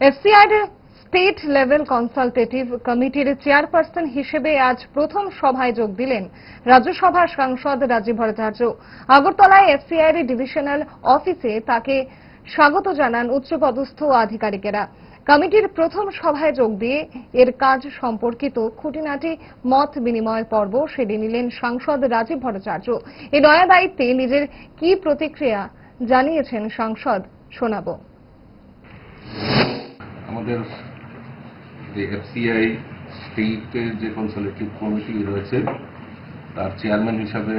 এফসিআইর state level consultative কমিটির chairperson হিসেবে আজ প্রথম সভায় যোগ দিলেন রাজ্যসভার সাংসদ রাজীব ভট্টাচার্য। আগরতলায় এফসিআইর ডিভিশনাল অফিসে তাকে স্বাগত জানান উচ্চপদস্থ আধিকারিকেরা। কমিটির প্রথম সভায় যোগ দিয়ে এর কাজ সম্পর্কিত খুঁটিনাটি মত বিনিময় পর্ব সেরে নিলেন সাংসদ রাজীব ভট্টাচার্য। এই নয়া দায়িত্বে নিজের কি প্রতিক্রিয়া জানিয়েছেন সাংসদ শোনাবো। আমাদের যে এফসিআই স্টেটের যে কনসালটেটিভ কমিটি রয়েছে, তার চেয়ারম্যান হিসাবে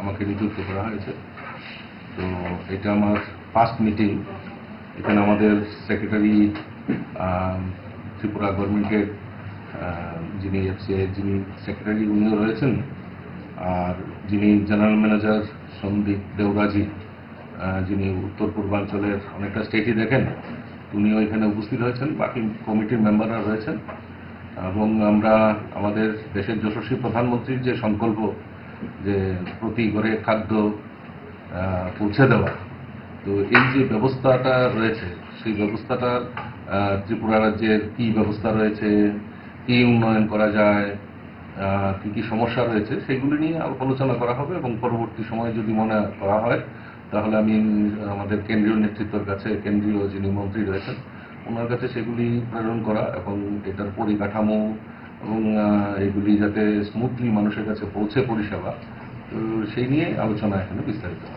আমাকে নিযুক্ত করা হয়েছে। তো এটা আমার ফার্স্ট মিটিং এখানে আমাদের সেক্রেটারি ত্রিপুরা গভর্নমেন্টের যিনি এফসিআই, যিনি সেক্রেটারি উনিও রয়েছেন। আর যিনি জেনারেল ম্যানেজার সন্দীপ দেওরাজি যিনি উত্তর পূর্বাঞ্চলের অনেকটা স্টেটই দেখেন উনিও এখানে উপস্থিত হয়েছেন, বাকি কমিটির মেম্বাররা রয়েছেন। এবং আমরা আমাদের দেশের যশস্বী প্রধানমন্ত্রীর যে সংকল্প, যে প্রতি ঘরে খাদ্য পৌঁছে দেওয়া, তো এই যে ব্যবস্থাটা রয়েছে, সেই ব্যবস্থাটা ত্রিপুরা রাজ্যের কি ব্যবস্থা রয়েছে, কি উন্নয়ন করা যায় কি কি সমস্যা রয়েছে, সেগুলি নিয়ে আলোচনা করা হবে এবং পরবর্তী সময়ে যদি মনে করা হয় তাহলে আমি আমাদের কেন্দ্রীয় নেতৃত্বের কাছে, কেন্দ্রীয় যিনি মন্ত্রী রয়েছেন, ওনার কাছে সেগুলি প্রেরণ করা এবং এটার পরিকাঠামো এবং এগুলি যাতে স্মুথলি মানুষের কাছে পৌঁছে পরিষেবা, তো সেই নিয়ে আলোচনা এখানে বিস্তারিত।